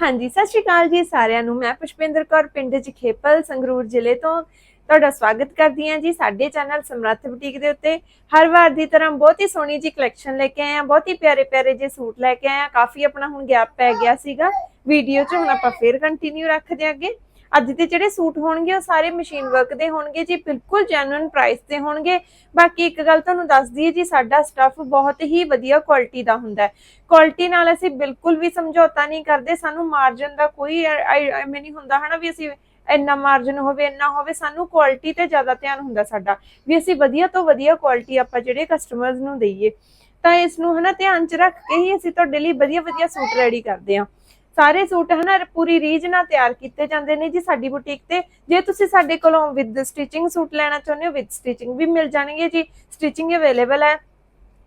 ਹਾਂਜੀ, ਸਤਿ ਸ਼੍ਰੀ ਅਕਾਲ ਜੀ ਸਾਰਿਆਂ ਨੂੰ। ਮੈਂ ਪੁਸ਼ਪਿੰਦਰ ਕੌਰ, ਪਿੰਡ ਜਖੇਪਲ, ਸੰਗਰੂਰ ਜ਼ਿਲ੍ਹੇ ਤੋਂ ਤੁਹਾਡਾ ਸਵਾਗਤ ਕਰਦੀ ਹਾਂ ਜੀ ਸਾਡੇ ਚੈਨਲ ਸਮਰੱਥ ਬੁਟੀਕ ਦੇ ਉੱਤੇ। ਹਰ ਵਾਰ ਦੀ ਤਰ੍ਹਾਂ ਬਹੁਤ ਹੀ ਸੋਹਣੀ ਜੀ ਕਲੈਕਸ਼ਨ ਲੈ ਕੇ ਆਏ ਆ ਬਹੁਤ ਹੀ ਪਿਆਰੇ ਪਿਆਰੇ ਜੇ ਸੂਟ ਲੈ ਕੇ ਆਏ ਆ ਕਾਫੀ ਆਪਣਾ ਹੁਣ ਗੈਪ ਪੈ ਗਿਆ ਸੀਗਾ। ਵੀਡੀਓ 'ਚ ਹੁਣ ਆਪਾਂ ਫੇਰ ਕੰਟੀਨਿਊ ਰੱਖਦੇ ਹਾਂ ਅੱਜ ਦੇ ਜਿਹੜੇ ਸੂਟ ਹੋਣਗੇ, ਉਹ ਸਾਰੇ ਮਸ਼ੀਨ ਵਰਕ ਦੇ ਹੋਣਗੇ ਜੀ, ਬਿਲਕੁਲ ਜੈਨੂਇਨ ਪ੍ਰਾਈਸ ਤੇ ਹੋਣਗੇ। ਬਾਕੀ ਇੱਕ ਗੱਲ ਤੁਹਾਨੂੰ ਦੱਸ ਦਈਏ ਜੀ, ਸਾਡਾ ਸਟੱਫ ਬਹੁਤ ਹੀ ਵਧੀਆ ਕੁਆਲਿਟੀ ਦਾ ਹੁੰਦਾ ਹੈ। ਕੁਆਲਿਟੀ ਨਾਲ ਅਸੀਂ ਬਿਲਕੁਲ ਵੀ ਸਮਝੌਤਾ ਨਹੀਂ ਕਰਦੇ, ਸਾਨੂੰ ਮਾਰਜਨ ਦਾ ਕੋਈ ਐਵੇਂ ਨਹੀਂ ਹੁੰਦਾ ਹਨਾ ਵੀ ਅਸੀਂ ਇੰਨਾ ਮਾਰਜਨ ਹੋਵੇ, ਇੰਨਾ ਹੋਵੇ, ਸਾਨੂੰ ਕੁਆਲਿਟੀ ਤੇ ਜ਼ਿਆਦਾ ਧਿਆਨ ਹੁੰਦਾ ਸਾਡਾ। ਵੀ ਅਸੀਂ ਵਧੀਆ ਤੋਂ ਵਧੀਆ ਕੁਆਲਿਟੀ ਆਪਾਂ ਜਿਹੜੇ ਕਸਟਮਰਸ ਨੂੰ ਦਈਏ। ਤਾਂ ਇਸ ਨੂੰ ਹਨਾ ਧਿਆਨ ਚ ਰੱਖ ਕੇ ਹੀ ਅਸੀਂ ਤੁਹਾਡੇ ਲਈ ਵਧੀਆ ਵਧੀਆ ਸੂਟ ਰੈਡੀ ਕਰਦੇ ਹਾਂ। ਸਾਰੇ ਸੂਟ ਹਨਾ, ਪੂਰੀ ਰੀਝ ਨਾਲ ਤਿਆਰ ਕੀਤੇ ਜਾਂਦੇ ਨੇ ਜੀ ਸਾਡੀ ਬੁਟੀਕ ਤੇ। ਜੇ ਤੁਸੀਂ ਸਾਡੇ ਕੋਲੋਂ ਵਿਦ ਸਟਿਚਿੰਗ ਸੂਟ ਲੈਣਾ ਚਾਹੁੰਦੇ ਹੋ ਵਿਦ ਸਟਿਚਿੰਗ ਵੀ ਮਿਲ ਜਾਣਗੇ ਜੀ। ਸਟਿਚਿੰਗ ਅਵੇਲੇਬਲ ਹੈ।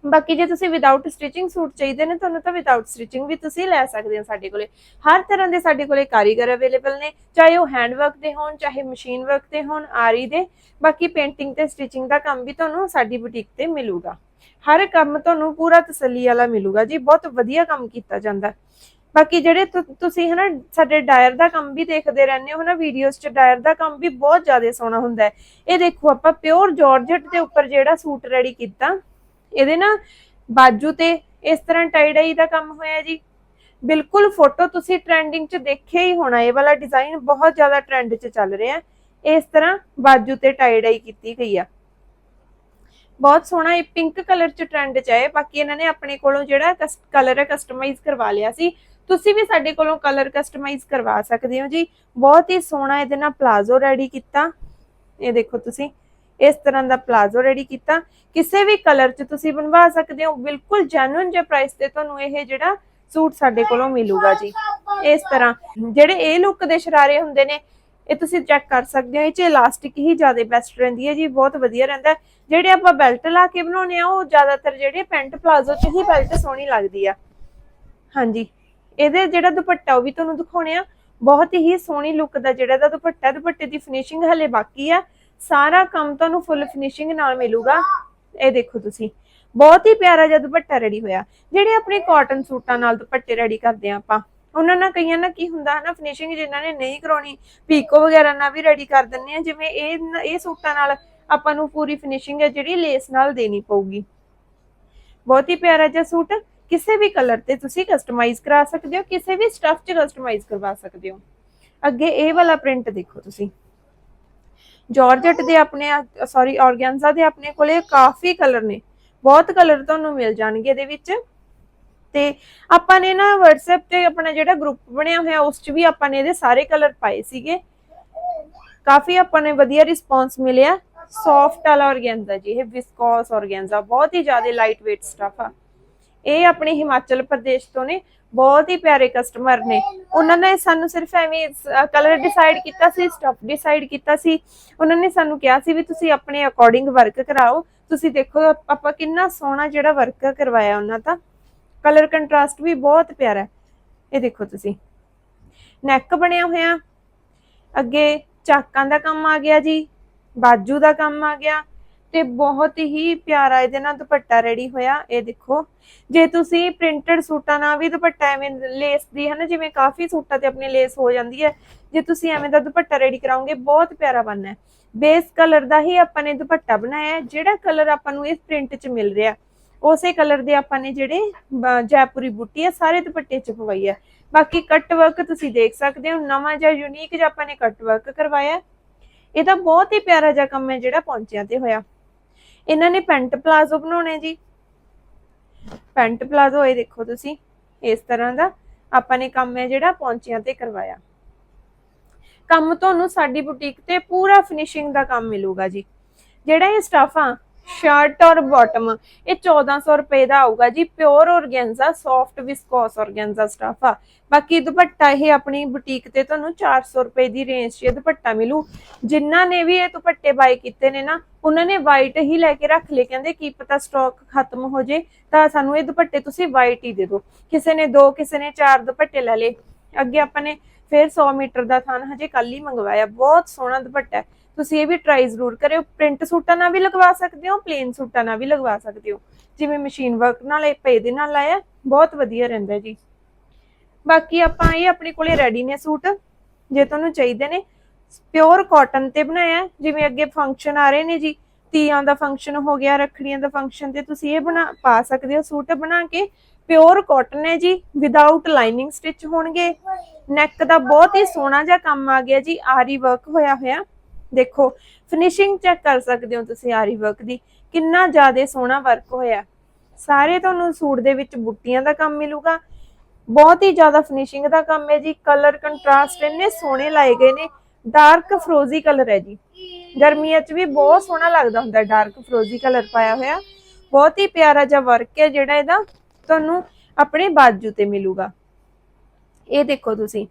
ਬਾਕੀ ਜੇ ਤੁਸੀਂ ਵਿਦਆਊਟ ਸਟਿਚਿੰਗ ਸੂਟ ਚਾਹੀਦੇ ਨੇ, ਤੁਹਾਨੂੰ ਤਾਂ ਵਿਦਆਊਟ ਸਟਿਚਿੰਗ ਵੀ ਤੁਸੀਂ ਲੈ ਸਕਦੇ ਹੋ ਸਾਡੇ ਕੋਲੇ। ਹਰ ਤਰ੍ਹਾਂ ਦੇ ਸਾਡੇ ਕੋਲੇ ਕਾਰੀਗਰ ਅਵੇਲੇਬਲ ਨੇ, ਚਾਹੇ ਉਹ ਹੈਂਡ ਵਰਕ ਦੇ ਹੋਣ, ਚਾਹੇ ਮਸ਼ੀਨ ਵਰਕ ਦੇ ਹੋਣ, ਆਰੀ ਦੇ। ਬਾਕੀ ਪੇਂਟਿੰਗ ਤੇ ਸਟਿਚਿੰਗ ਦਾ ਕੰਮ ਵੀ ਤੁਹਾਨੂੰ ਸਾਡੀ ਬੁਟੀਕ ਤੇ ਮਿਲੂਗਾ। ਹਰ ਕੰਮ ਤੁਹਾਨੂੰ ਪੂਰਾ ਤਸੱਲੀ ਵਾਲਾ ਮਿਲੂਗਾ ਜੀ। ਬਹੁਤ ਵਧੀਆ ਕੰਮ ਕੀਤਾ ਜਾਂਦਾ। ਬਾਕੀ ਜਿਹੜੇ ਤੁਸੀਂ ਹਨਾ ਸਾਡੇ ਡਾਇਰ ਦਾ ਕੰਮ ਵੀ ਦੇਖਦੇ ਰਹਿੰਦੇ ਹੋ ਹਨਾ ਵੀਡੀਓਜ਼ 'ਚ ਡਾਇਰ ਦਾ ਕੰਮ ਵੀ ਬਹੁਤ ਜ਼ਿਆਦਾ ਸੋਹਣਾ ਹੁੰਦਾ ਹੈ। ਇਹ ਦੇਖੋ ਆਪਾਂ ਪਿਓਰ ਜਾਰਜਟ ਦੇ ਉੱਪਰ ਜਿਹੜਾ ਸੂਟ ਰੈਡੀ ਕੀਤਾ, ਇਹਦੇ ਨਾ ਬਾਜੂ ਤੇ ਇਸ ਤਰ੍ਹਾਂ ਟਾਈ ਦਾ ਕੰਮ ਹੋਇਆ ਜੀ। ਬਿਲਕੁਲ ਫੋਟੋ ਤੁਸੀਂ ਟ੍ਰੈਂਡਿੰਗ 'ਚ ਦੇਖਿਆ ਹੀ ਹੋਣਾ, ਇਹ ਵਾਲਾ ਡਿਜ਼ਾਈਨ ਬਹੁਤ ਜ਼ਿਆਦਾ ਟ੍ਰੈਂਡ 'ਚ ਚੱਲ ਰਿਹਾ ਇਸ ਤਰ੍ਹਾਂ ਬਾਜੂ ਤੇ ਟਾਈ ਡਾਈ ਕੀਤੀ ਗਈ ਆ। ਬਹੁਤ ਸੋਹਣਾ ਇਹ ਪਿੰਕ ਕਲਰ 'ਚ ਟ੍ਰੈਂਡ 'ਚ ਹੈ ਬਾਕੀ ਇਹਨਾਂ ਨੇ ਆਪਣੇ ਕੋਲੋਂ ਜਿਹੜਾ ਕਲਰ ਹੈ ਕਸਟਮਾਈਜ਼ ਕਰਵਾ ਲਿਆ ਸੀ। ਤੁਸੀਂ ਵੀ ਸਾਡੇ ਕੋਲੋਂ ਕਲਰ ਕਸਟਮਾਈਜ਼ ਕਰਵਾ ਸਕਦੇ ਹੋ ਜੀ। ਬਹੁਤ ਹੀ ਸੋਹਣਾ ਇਹਦੇ ਨਾਲ ਪਲਾਜ਼ੋ ਰੈਡੀ ਕੀਤਾ। ਇਹ ਦੇਖੋ ਤੁਸੀਂ, ਇਸ ਤਰ੍ਹਾਂ ਦਾ ਪਲਾਜ਼ੋ ਰੈਡੀ ਕੀਤਾ। ਕਿਸੇ ਵੀ ਕਲਰ 'ਚ ਤੁਸੀਂ ਬਣਵਾ ਸਕਦੇ ਹੋ। ਬਿਲਕੁਲ ਜੈਨੂਇਨ ਜੇ ਪ੍ਰਾਈਸ ਤੇ ਤੁਹਾਨੂੰ ਇਹ ਜਿਹੜਾ ਸੂਟ ਸਾਡੇ ਕੋਲੋਂ ਮਿਲੂਗਾ ਜੀ। ਇਸ ਤਰ੍ਹਾਂ, ਜਿਹੜੇ ਇਹ ਲੁੱਕ ਦੇ ਸ਼ਰਾਰੇ ਹੁੰਦੇ ਨੇ, ਇਹ ਤੁਸੀਂ ਚੈੱਕ ਕਰ ਸਕਦੇ ਹੋ। ਇਹ 'ਚ ਇਲਾਸਟਿਕ ਹੀ ਜ਼ਿਆਦਾ ਬੈਸਟ ਰਹਿੰਦੀ ਹੈ ਜੀ। ਬਹੁਤ ਵਧੀਆ ਰਹਿੰਦਾ ਹੈ। ਜਿਹੜੇ ਆਪਾਂ ਬੈਲਟ ਲਾ ਕੇ ਬਣਾਉਨੇ ਆ ਉਹ ਜ਼ਿਆਦਾਤਰ ਜਿਹੜੇ ਪੈਂਟ ਪਲਾਜ਼ੋ 'ਚ ਹੀ ਬੈਲਟ ਸੋਹਣੀ ਲੱਗਦੀ ਆ। ਹਾਂਜੀ। ਇਹਦੇ ਜਿਹੜਾ ਦੁਪੱਟਾ ਉਹ ਵੀ ਤੁਹਾਨੂੰ ਦਿਖਾਉਣੇ ਆ। ਬਹੁਤ ਹੀ ਸੋਹਣੀ ਲੁੱਕ ਦਾ ਜਿਹੜਾ ਦਾ ਦੁਪੱਟਾ, ਦੁਪੱਟੇ ਦੀ ਫਿਨਿਸ਼ਿੰਗ ਹਲੇ ਬਾਕੀ ਆ। ਸਾਰਾ ਕੰਮ ਤੁਹਾਨੂੰ ਫੁੱਲ ਫਿਨਿਸ਼ਿੰਗ ਨਾਲ ਮਿਲੂਗਾ। ਇਹ ਦੇਖੋ ਤੁਸੀਂ। ਬਹੁਤ ਹੀ ਪਿਆਰਾ ਜਿਹਾ ਦੁਪੱਟਾ ਰੈਡੀ ਹੋਇਆ। ਜਿਹੜੇ ਆਪਣੇ ਕਾਟਨ ਸੂਟਾਂ ਨਾਲ ਦੁਪੱਟੇ ਰੈਡੀ ਕਰਦੇ ਆ ਆਪਾਂ। ਉਹਨਾਂ ਨਾਲ ਕਈਆਂ ਨਾਲ ਕੀ ਹੁੰਦਾ ਹੈ ਫਿਨਿਸ਼ਿੰਗ ਜਿਨ੍ਹਾਂ ਨੇ ਨਹੀਂ ਕਰਾਉਣੀ ਪੀਕੋ ਵਗੈਰਾ ਨਾਲ ਵੀ ਰੈਡੀ ਕਰ ਦਿੰਦੇ ਆ। ਜਿਵੇਂ ਇਹ ਇਹ ਸੂਟਾਂ ਨਾਲ ਆਪਾਂ ਨੂੰ ਪੂਰੀ ਫਿਨਿਸ਼ਿੰਗ ਹੈ ਜਿਹੜੀ ਲੇਸ ਨਾਲ ਦੇਣੀ ਪਊਗੀ। ਬਹੁਤ ਹੀ ਪਿਆਰਾ ਜਿਹਾ ਸੂਟ। ਕਿਸੇ ਵੀ ਕਲਰ ਤੇ ਤੁਸੀਂ ਕਸਟਮਾਈਜ਼ ਕਰਾ ਸਕਦੇ ਹੋ, ਕਿਸੇ ਵੀ ਸਟਫ 'ਚ ਕਸਟਮਾਈਜ਼ ਕਰਵਾ ਸਕਦੇ ਹੋ। ਅੱਗੇ ਇਹ ਵਾਲਾ ਪ੍ਰਿੰਟ ਦੇਖੋ ਤੁਸੀਂ। ਜਾਰਜਟ ਦੇ ਆਪਣੇ ਸੌਰੀ ਆਰਗੈਂਜ਼ਾ ਦੇ ਆਪਣੇ ਕੋਲੇ ਕਾਫੀ ਕਲਰ ਨੇ। ਬਹੁਤ ਕਲਰ ਤੁਹਾਨੂੰ ਮਿਲ ਜਾਣਗੇ ਇਹਦੇ ਵਿੱਚ। ਤੇ ਆਪਾਂ ਨੇ ਨਾ WhatsApp ਤੇ ਆਪਣਾ ਜਿਹੜਾ ਗਰੁੱਪ ਬਣਿਆ ਹੋਇਆ, ਉਸ 'ਚ ਵੀ ਆਪਾਂ ਨੇ ਇਹਦੇ ਸਾਰੇ ਕਲਰ ਪਾਏ ਸੀਗੇ। ਕਾਫੀ ਆਪਾਂ ਨੇ ਵਧੀਆ ਰਿਸਪੌਂਸ ਮਿਲਿਆ। ਸੌਫਟ ਵਾਲਾ ਆਰਗੈਂਜ਼ਾ ਜੀ, ਇਹ ਵਿਸਕੋਸ ਆਰਗੈਂਜ਼ਾ ਬਹੁਤ ਹੀ ਜ਼ਿਆਦਾ ਲਾਈਟ weight ਸਟਫ ਆ। ਇਹ ਆਪਣੇ ਹਿਮਾਚਲ ਪ੍ਰਦੇਸ਼ ਤੋਂ ਨੇ, ਬਹੁਤ ਹੀ ਪਿਆਰੇ ਕਸਟਮਰ ਨੇ। ਉਹਨਾਂ ਨੇ ਸਾਨੂੰ ਸਿਰਫ ਐਵੇਂ ਕਲਰ ਡਿਸਾਈਡ ਕੀਤਾ ਸੀ ਸਟਫ ਡਿਸਾਈਡ ਕੀਤਾ ਸੀ। ਉਹਨਾਂ ਨੇ ਸਾਨੂੰ ਕਿਹਾ ਸੀ ਵੀ ਤੁਸੀਂ ਆਪਣੇ ਅਕੋਰਡਿੰਗ ਵਰਕ ਕਰਾਓ। ਤੁਸੀਂ ਦੇਖੋ ਆਪਾਂ ਕਿੰਨਾ ਸੋਹਣਾ ਜਿਹੜਾ ਵਰਕ ਕਰਵਾਇਆ ਉਹਨਾਂ ਦਾ। ਕਲਰ ਕੰਟਰਾਸਟ ਵੀ ਬਹੁਤ ਪਿਆਰਾ ਹੈ। ਇਹ ਦੇਖੋ ਤੁਸੀਂ। ਨੈਕ ਬਣਿਆ ਹੋਇਆ। ਅੱਗੇ ਚਾਕਾਂ ਦਾ ਕੰਮ ਆ ਗਿਆ ਜੀ, ਬਾਜੂ ਦਾ ਕੰਮ ਆ ਗਿਆ। ਤੇ ਬਹੁਤ ਹੀ ਪਿਆਰਾ ਇਹਦੇ ਨਾਲ ਦੁਪੱਟਾ ਰੈਡੀ ਹੋਇਆ। ਇਹ ਦੇਖੋ, ਜੇ ਤੁਸੀਂ ਪ੍ਰਿੰਟਡ ਸੂਟਾਂ ਨਾਲ ਵੀ ਦੁਪੱਟਾ ਐਵੇਂ ਲੇਸ ਦੀ ਹੈ ਨਾ ਜਿਵੇਂ ਕਾਫੀ ਸੂਟਾਂ ਤੇ ਆਪਣੀ ਲੇਸ ਹੋ ਜਾਂਦੀ ਹੈ, ਜੇ ਤੁਸੀਂ ਐਵੇਂ ਦਾ ਦੁਪੱਟਾ ਰੈਡੀ ਕਰਾਓਗੇ, ਬਹੁਤ ਪਿਆਰਾ ਬਣਨਾ ਹੈ। ਬੇਸ ਕਲਰ ਦਾ ਹੀ ਆਪਾਂ ਨੇ ਦੁਪੱਟਾ ਬਣਾਇਆ, ਜਿਹੜਾ ਕਲਰ ਆਪਾਂ ਨੂੰ ਇਸ ਪ੍ਰਿੰਟ 'ਚ ਮਿਲ ਰਿਹਾ। ਉਸੇ ਕਲਰ ਦੇ ਆਪਾਂ ਨੇ ਜਿਹੜੇ ਜੈਪੁਰੀ ਬੂਟੀ ਆ ਸਾਰੇ ਦੁਪੱਟੇ 'ਚ ਪਵਾਈ ਹੈ। ਬਾਕੀ ਕੱਟ ਵਰਕ ਤੁਸੀਂ ਦੇਖ ਸਕਦੇ ਹੋ, ਨਵਾਂ ਜਾਂ ਯੂਨੀਕ ਜਿਹਾ ਆਪਾਂ ਨੇ ਕੱਟ ਵਰਕ ਕਰਵਾਇਆ। ਇਹਦਾ ਬਹੁਤ ਹੀ ਪਿਆਰਾ ਜਿਹਾ ਕੰਮ ਹੈ ਜਿਹੜਾ ਪਹੁੰਚਿਆ ਤੇ ਹੋਇਆ। ਇਹਨਾਂ ਨੇ ਪੈਂਟ ਪਲਾਜ਼ੋ ਬਣਾਉਣੇ ਜੀ। ਪੈਂਟ ਪਲਾਜ਼ੋ ਇਹ ਦੇਖੋ ਤੁਸੀਂ, ਇਸ ਤਰ੍ਹਾਂ ਦਾ ਆਪਾਂ ਨੇ ਕੰਮ ਹੈ ਜਿਹੜਾ ਪੌਂਚਿਆਂ ਤੇ ਕਰਵਾਇਆ। ਕੰਮ ਤੁਹਾਨੂੰ ਸਾਡੀ ਬੁਟੀਕ ਤੇ ਪੂਰਾ ਫਿਨਿਸ਼ਿੰਗ ਦਾ ਕੰਮ ਮਿਲੂਗਾ ਜੀ। ਜਿਹੜਾ ਇਹ ਸਟਫ ਆ ਸ਼ਰਟ ਔਰ ਬਾਟਮ ਇਹ 1400 ਰੁਪਏ ਦਾ ਆਊਗਾ ਜੀ pure organza soft viscose organza stuff ਆ। ਬਾਕੀ ਦੁਪੱਟਾ ਇਹ ਆਪਣੀ ਬੁਟੀਕ ਤੇ ਤੁਹਾਨੂੰ 400 ਰੁਪਏ ਦੀ ਰੇਂਜ 'ਚ ਇਹ ਦੁਪੱਟਾ ਮਿਲੂ। ਜਿਨ੍ਹਾਂ ਨੇ ਵੀ ਇਹ ਦੁਪੱਟੇ ਬਾਈ ਕੀਤੇ ਨੇ ਨਾ, ਉਹਨਾਂ ਨੇ ਵਾਈਟ ਹੀ ਲੈ ਕੇ ਰੱਖ ਲਏ। ਕਹਿੰਦੇ, ਕੀ ਪਤਾ ਸਟਾਕ ਖਤਮ ਹੋ ਜੇ, ਤਾਂ ਸਾਨੂੰ ਇਹ ਦੁਪੱਟੇ ਤੁਸੀਂ ਵਾਈਟ ਹੀ ਦੇ ਦਿਓ। ਕਿਸੇ ਨੇ ਦੋ, ਕਿਸੇ ਨੇ ਚਾਰ ਦੁਪੱਟੇ ਲੈ ਲਏ। ਅੱਗੇ ਆਪਾਂ ਨੇ ਫਿਰ 100 ਮੀਟਰ ਦਾ ਥਾਨ ਹਜੇ ਕੱਲ ਹੀ ਮੰਗਵਾਇਆ। ਬਹੁਤ ਸੋਹਣਾ ਦੁਪੱਟਾ ਹੈ। ਤੁਸੀਂ ਇਹ ਵੀ ਟਰਾਈ ਜ਼ਰੂਰ ਕਰਿਓ। ਪ੍ਰਿੰਟ ਸੂਟਾਂ ਨਾਲ ਵੀ ਲਗਵਾ ਸਕਦੇ ਹੋ ਪਲੇਨ ਸੂਟਾਂ ਨਾਲ ਵੀ ਲਗਵਾ ਸਕਦੇ ਹੋ। ਜਿਵੇਂ ਮਸ਼ੀਨ ਵਰਕ ਨਾਲ ਇਹ ਪੇ ਦੇ ਨਾਲ ਲਾਇਆ ਬਹੁਤ ਵਧੀਆ ਰਹਿੰਦਾ ਜੀ। ਬਾਕੀ ਆਪਾਂ ਇਹ ਆਪਣੇ ਕੋਲੇ ਰੈਡੀ ਨੇ ਸੂਟ, ਜੇ ਤੁਹਾਨੂੰ ਚਾਹੀਦੇ ਨੇ। ਪਿਓਰ ਕਾਟਨ ਤੇ ਬਣਾਇਆ, ਜਿਵੇਂ ਅੱਗੇ ਫੰਕਸ਼ਨ ਆ ਰਹੇ ਨੇ ਜੀ। ਤੀਆਂ ਦਾ ਫੰਕਸ਼ਨ ਹੋ ਗਿਆ, ਰੱਖੜੀਆਂ ਦਾ ਫੰਕਸ਼ਨ ਤੇ ਤੁਸੀਂ ਇਹ ਬਣਾ, ਪਾ ਸਕਦੇ ਹੋ ਸੂਟ ਬਣਾ ਕੇ। ਪਿਓਰ ਕਾਟਨ ਹੈ ਜੀ ਵਿਦਆਊਟ ਲਾਈਨਿੰਗ ਸਟਿਚ ਹੋਣਗੇ। ਨੈਕ ਦਾ ਬਹੁਤ ਹੀ ਸੋਹਣਾ ਜਿਹਾ ਕੰਮ ਆ ਗਿਆ ਜੀ, ਆਰੀ ਵਰਕ ਹੋਇਆ ਹੋਇਆ। ਦੇਖੋ ਫਿਨਿਸ਼ਿੰਗ ਚੈੱਕ ਕਰ ਸਕਦੇ ਹੋ ਤੁਸੀਂ ਆਰੀ ਵਰਕ ਦੀ, ਕਿੰਨਾ ਜ਼ਿਆਦਾ ਸੋਹਣਾ ਵਰਕ ਹੋਇਆ। ਸਾਰੇ ਤੁਹਾਨੂੰ ਸੂਟ ਦੇ ਵਿੱਚ ਬੁੱਟੀਆਂ ਦਾ ਕੰਮ ਮਿਲੂਗਾ। ਬਹੁਤ ਹੀ ਜ਼ਿਆਦਾ ਫਿਨਿਸ਼ਿੰਗ ਦਾ ਕੰਮ ਹੈ ਜੀ। ਕਲਰ ਕੰਟਰਾਸਟ ਇੰਨੇ ਸੋਹਣੇ ਲਾਏ ਗਏ ਨੇ। ਡਾਰਕ ਫਰੋਜ਼ੀ ਕਲਰ ਹੈ ਜੀ। ਗਰਮੀਆਂ 'ਚ ਵੀ ਬਹੁਤ ਸੋਹਣਾ ਲੱਗਦਾ ਹੁੰਦਾ ਡਾਰਕ ਫਰੋਜ਼ੀ ਕਲਰ ਪਾਇਆ ਹੋਇਆ। ਬਹੁਤ ਹੀ ਪਿਆਰਾ ਜਿਹਾ ਵਰਕ ਹੈ ਜਿਹੜਾ ਇਹਦਾ। ਤੁਹਾਨੂੰ ਆਪਣੇ ਬਾਜੂ ਤੇ ਮਿਲੂਗਾ। ਇਹ ਦੇਖੋ ਤੁਸੀਂ।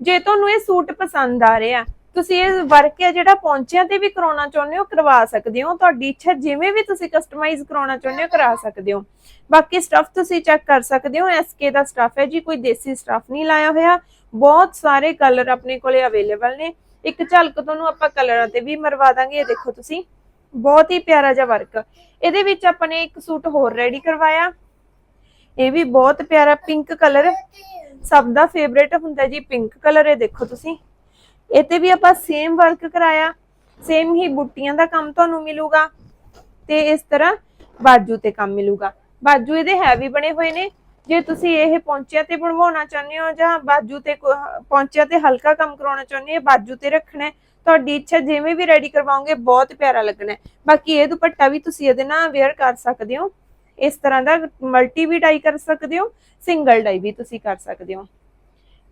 ਜੇ ਤੁਹਾਨੂੰ ਇਹ ਸੂਟ ਪਸੰਦ ਆ ਰਿਹਾ ਤੁਸੀਂ ਇਹ ਵਰਕ ਹੈ ਜਿਹੜਾ ਪੌਂਚਿਆਂ ਤੇ ਵੀ ਕਰਾਉਣਾ ਚਾਹੁੰਦੇ ਹੋ, ਕਰਵਾ ਸਕਦੇ ਹੋ। ਤੁਹਾਡੀ ਇੱਛਾ ਜਿਵੇਂ ਵੀ ਤੁਸੀਂ ਕਸਟਮਾਈਜ਼ ਕਰਾਉਣਾ ਚਾਹੁੰਦੇ ਹੋ, ਕਰਾ ਸਕਦੇ ਹੋ। ਬਾਕੀ ਸਟਫ ਤੁਸੀਂ ਚੈੱਕ ਕਰ ਸਕਦੇ ਹੋ। ਐਸਕੇ ਦਾ ਸਟਫ ਹੈ ਜੀ, ਕੋਈ ਦੇਸੀ ਸਟਫ ਨਹੀਂ ਲਾਇਆ ਹੋਇਆ। ਬਹੁਤ ਸਾਰੇ ਕਲਰ ਆਪਣੇ ਕੋਲੇ ਅਵੇਲੇਬਲ ਨੇ। ਇੱਕ ਝਲਕ ਤੁਹਾਨੂੰ ਆਪਾਂ ਕਲਰਾਂ ਤੇ ਵੀ ਮਰਵਾ ਦਾਂਗੇ। ਇਹ ਦੇਖੋ ਤੁਸੀਂ, ਬਹੁਤ ਹੀ ਪਿਆਰਾ ਜਿਹਾ ਵਰਕ ਇਹਦੇ ਵਿੱਚ ਆਪਾਂ ਨੇ ਇੱਕ ਸੂਟ ਹੋਰ ਰੈਡੀ ਕਰਵਾਇਆ। ਇਹ ਵੀ ਬਹੁਤ ਪਿਆਰਾ ਪਿੰਕ ਕਲਰ ਸਭ ਦਾ ਫੇਵਰੇਟ ਹੁੰਦਾ ਜੀ ਪਿੰਕ ਕਲਰ ਇਹ ਦੇਖੋ ਤੁਸੀਂ। ਇਹ ਤੇ ਵੀ ਆਪਾਂ ਸੇਮ ਵਰਕ ਕਰਾਇਆ ਸੇਮ ਹੀ ਬੁੱਟੀਆਂ ਦਾ ਕੰਮ ਤੁਹਾਨੂੰ ਮਿਲੂਗਾ ਤੇ ਇਸ ਤਰ੍ਹਾਂ ਬਾਜੂ ਤੇ ਕੰਮ ਮਿਲੂਗਾ। ਬਾਜੂ ਇਹਦੇ ਹੈਵੀ ਬਣੇ ਹੋਏ ਨੇ, ਜੇ ਤੁਸੀਂ ਇਹ ਪੌਂਚਿਆਂ ਤੇ ਬਣਵਾਉਣਾ ਚਾਹੁੰਦੇ ਹੋ ਜਾਂ ਬਾਜੂ ਤੇ ਪੌਂਚਿਆਂ ਤੇ ਹਲਕਾ ਕੰਮ ਕਰਾਉਣਾ ਚਾਹੁੰਦੇ ਹੋ ਬਾਜੂ ਤੇ ਰੱਖਣਾ ਤੁਹਾਡੀ ਇੱਛਾ ਜਿਵੇਂ ਵੀ ਰੈਡੀ ਕਰਵਾਓਗੇ, ਬਹੁਤ ਪਿਆਰਾ ਲੱਗਣਾ ਬਾਕੀ ਇਹ ਦੁਪੱਟਾ ਵੀ ਤੁਸੀਂ ਇਹਦੇ ਨਾਲ ਵੇਅਰ ਕਰ ਸਕਦੇ ਹੋ। ਇਸ ਤਰ੍ਹਾਂ ਦਾ ਮਲਟੀ ਵੀ ਡਾਈ ਕਰ ਸਕਦੇ ਹੋ ਸਿੰਗਲ ਡਾਈ ਵੀ ਤੁਸੀਂ ਕਰ ਸਕਦੇ ਹੋ।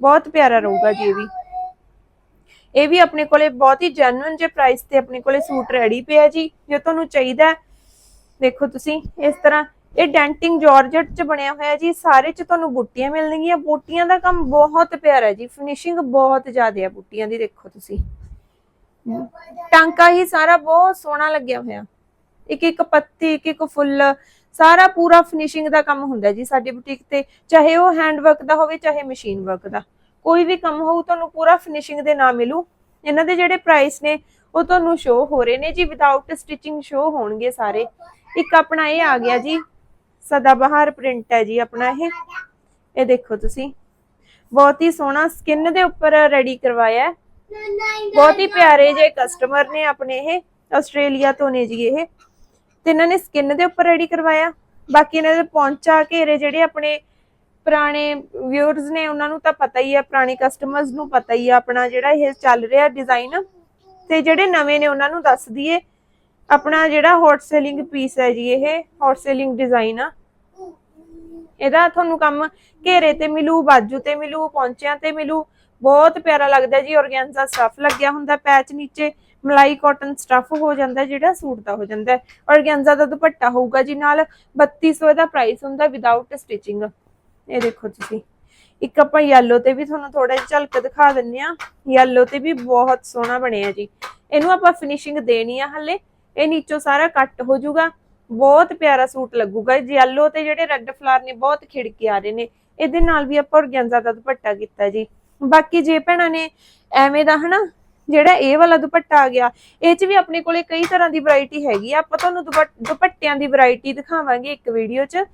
ਬਹੁਤ ਪਿਆਰਾ ਰਹੂਗਾ ਜੀ ਵੀ। ਇਹ ਵੀ ਆਪਣੇ ਕੋਲੇ ਬਹੁਤ ਹੀ ਜੈਨੂਇਨ ਜੇ ਪ੍ਰਾਈਸ ਤੇ ਆਪਣੇ ਕੋਲੇ ਸੂਟ ਰੈਡੀ ਪਿਆ ਜੀ, ਜੇ ਤੁਹਾਨੂੰ ਚਾਹੀਦਾ ਦੇਖੋ ਤੁਸੀਂ, ਇਸ ਤਰ੍ਹਾਂ ਇਹ ਡੈਂਟਿੰਗ ਜਾਰਜਟ ਚ ਬਣਿਆ ਹੋਇਆ ਜੀ, ਸਾਰੇ ਚ ਤੁਹਾਨੂੰ ਬੂਟੀਆਂ ਮਿਲਣਗੀਆਂ। ਬੂਟੀਆਂ ਦਾ ਕੰਮ ਬਹੁਤ ਪਿਆਰਾ ਜੀ ਫਿਨਿਸ਼ਿੰਗ ਬਹੁਤ ਜ਼ਿਆਦਾ ਹੈ ਬੂਟੀਆਂ ਦੀ, ਦੇਖੋ ਤੁਸੀਂ। ਟਾਂਕਾ ਹੀ ਸਾਰਾ ਬਹੁਤ ਸੋਹਣਾ ਲੱਗਿਆ ਹੋਇਆ। ਇੱਕ ਇੱਕ ਪੱਤੀ, ਇੱਕ ਇੱਕ ਫੁੱਲ, ਸਾਰਾ ਪੂਰਾ ਫਿਨਿਸ਼ਿੰਗ ਦਾ ਕੰਮ ਹੁੰਦਾ ਜੀ ਸਾਡੀ ਬੁਟੀਕ ਤੇ। ਚਾਹੇ ਉਹ ਹੈਂਡ ਵਰਕ ਦਾ ਹੋਵੇ, ਚਾਹੇ ਮਸ਼ੀਨ ਵਰਕ ਦਾ। ਕੋਈ ਵੀ ਕੰਮ ਹੋਊ, ਤੁਹਾਨੂੰ ਪੂਰਾ ਫਿਨਿਸ਼ਿੰਗ ਦੇ ਨਾਲ ਮਿਲੂ। ਇਹਨਾਂ ਦੇ ਜਿਹੜੇ ਪ੍ਰਾਈਸ ਨੇ, ਉਹ ਤੁਹਾਨੂੰ ਸ਼ੋ ਹੋ ਰਹੇ ਨੇ ਜੀ ਵਿਦਆਊਟ ਸਟਿਚਿੰਗ ਸ਼ੋ ਹੋਣਗੇ ਸਾਰੇ। ਇੱਕ ਆਪਣਾ ਇਹ ਆ ਗਿਆ ਜੀ ਸਦਾ ਪ੍ਰਿੰਟ ਹੈ ਜੀ ਆਪਣਾ ਇਹ। ਇਹ ਦੇਖੋ ਤੁਸੀਂ। ਬਹੁਤ ਹੀ ਸੋਹਣਾ ਸਕਿਨ ਦੇ ਉੱਪਰ ਰੈਡੀ ਕਰਵਾਇਆ ਬਹੁਤ ਹੀ ਪਿਆਰੇ ਜੇ ਕਸਟਮਰ ਨੇ ਆਪਣੇ ਇਹ, ਆਸਟ੍ਰੇਲੀਆ ਤੋਂ ਨੇ ਜੀ ਇਹ। ਤੇ ਇਹਨਾਂ ਨੇ ਸਕਿਨ ਦੇ ਉੱਪਰ ਰੈਡੀ ਕਰਵਾਇਆ। ਬਾਕੀ ਇਹਨਾਂ ਦੇ ਪੌਂਚਾ ਘੇਰੇ ਜਿਹੜੇ ਆਪਣੇ ਪੁਰਾਣੇ ਵਿਊਅਰਸ ਨੇ ਉਹਨਾਂ ਨੂੰ ਤਾਂ ਪਤਾ ਹੀ ਹੈ ਪੁਰਾਣੇ ਕਸਟਮਰਸ ਨੂੰ ਪਤਾ ਹੀ ਹੈ ਆਪਣਾ ਜਿਹੜਾ ਇਹ ਚੱਲ ਰਿਹਾ ਡਿਜ਼ਾਈਨ ਤੇ ਜਿਹੜੇ ਨਵੇਂ ਨੇ ਉਹਨਾਂ ਨੂੰ ਦੱਸ ਦਈਏ। ਆਪਣਾ ਜਿਹੜਾ ਹੌਟ ਸੇਲਿੰਗ ਪੀਸ ਹੈ ਜੀ ਇਹ ਹੌਟ ਸੇਲਿੰਗ ਡਿਜ਼ਾਈਨ ਆ। ਇਹਦਾ ਤੁਹਾਨੂੰ ਕੰਮ ਘੇਰੇ ਤੇ ਮਿਲੂ, ਬਾਜੂ ਤੇ ਮਿਲੂ, ਪੌਂਚਿਆਂ ਤੇ ਮਿਲੂ। ਬਹੁਤ ਪਿਆਰਾ ਲੱਗਦਾ ਜੀ ਔਰਗੈਂਜ਼ਾ ਸਟਫ ਲੱਗਿਆ ਹੁੰਦਾ ਪੈਚ ਨੀਚੇ। ਮਲਾਈ ਕਾਟਨ ਸਟਫ ਹੋ ਜਾਂਦਾ ਜਿਹੜਾ ਸੂਟ ਦਾ ਹੋ ਜਾਂਦਾ। ਔਰਗੈਂਜ਼ਾ ਦਾ ਦੁਪੱਟਾ ਹੋਊਗਾ ਜੀ ਨਾਲ। 3200 ਇਹਦਾ ਪ੍ਰਾਈਸ ਹੁੰਦਾ ਵਿਦਆਊਟ ਸਟਿਚਿੰਗ ਇਹ ਦੇਖੋ ਤੁਸੀਂ। ਇੱਕ ਆਪਾਂ ਯੈਲੋ ਤੇ ਵੀ ਤੁਹਾਨੂੰ ਥੋੜਾ ਜਿਹਾ ਝਲਕ ਦਿਖਾ ਦਿੰਨੇ ਆ ਯੈਲੋ ਤੇ ਵੀ ਬਹੁਤ ਸੋਹਣਾ ਬਣਿਆ ਜੀ। ਇਹਨੂੰ ਆਪਾਂ ਫਿਨਿਸ਼ਿੰਗ ਦੇਣੀ ਆ ਹੱਲੇ। ਇਹ ਨੀਚੋਂ ਸਾਰਾ ਕੱਟ ਹੋ ਜਾਊਗਾ। ਬਹੁਤ ਪਿਆਰਾ ਸੂਟ ਲੱਗੂਗਾ। ਯੈਲੋ ਤੇ ਜਿਹੜੇ ਰੈੱਡ ਫਲਾਰ ਨੇ, ਬਹੁਤ ਖਿੜਕੇ ਆ ਰਹੇ ਨੇ। ਇਹਦੇ ਨਾਲ ਵੀ ਆਪਾਂ ਔਰਗੈਂਜ਼ਾ ਦਾ ਦੁਪੱਟਾ ਕੀਤਾ ਜੀ। ਬਾਕੀ ਜੇ ਭੈਣਾਂ ਨੇ ਐਵੇਂ ਦਾ ਹਨਾ, ਜਿਹੜਾ ਇਹ ਵਾਲਾ ਦੁਪੱਟਾ ਆ ਗਿਆ, ਇਹ 'ਚ ਵੀ ਆਪਣੇ ਕੋਲੇ ਕਈ ਤਰ੍ਹਾਂ ਦੀ ਵੈਰਾਈਟੀ ਹੈਗੀ ਆ। ਆਪਾਂ ਤੁਹਾਨੂੰ ਦੁਪੱਟਿਆਂ ਦੀ ਵੈਰਾਈਟੀ ਦਿਖਾਵਾਂਗੇ ਇੱਕ ਵੀਡੀਓ 'ਚ।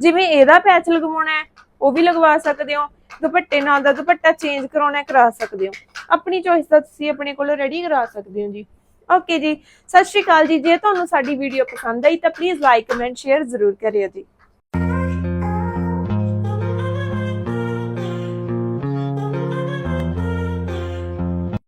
ਜਿਵੇਂ ਇਹਦਾ ਪੈਚ ਲਗਵਾਉਣਾ ਹੈ, ਉਹ ਵੀ ਲਗਵਾ ਸਕਦੇ ਹੋ। ਦੁਪੱਟੇ ਨਾਲ ਦਾ ਦੁਪੱਟਾ ਚੇਂਜ ਕਰਾਉਣਾ ਕਰਾ ਸਕਦੇ ਹੋ। ਆਪਣੀ ਚੋਇਸ ਦਾ ਤੁਸੀਂ ਆਪਣੇ ਕੋਲ ਰੈਡੀ ਕਰਾ ਸਕਦੇ ਹੋ ਜੀ। ਓਕੇ ਜੀ, ਸਤਿ ਸ਼੍ਰੀ ਅਕਾਲ ਜੀ। ਜੇ ਤੁਹਾਨੂੰ ਸਾਡੀ ਵੀਡੀਓ ਪਸੰਦ ਆਈ ਤਾਂ ਪਲੀਜ਼ ਲਾਈਕ ਕਮੈਂਟ ਸ਼ੇਅਰ ਜ਼ਰੂਰ ਕਰਿਓ ਜੀ।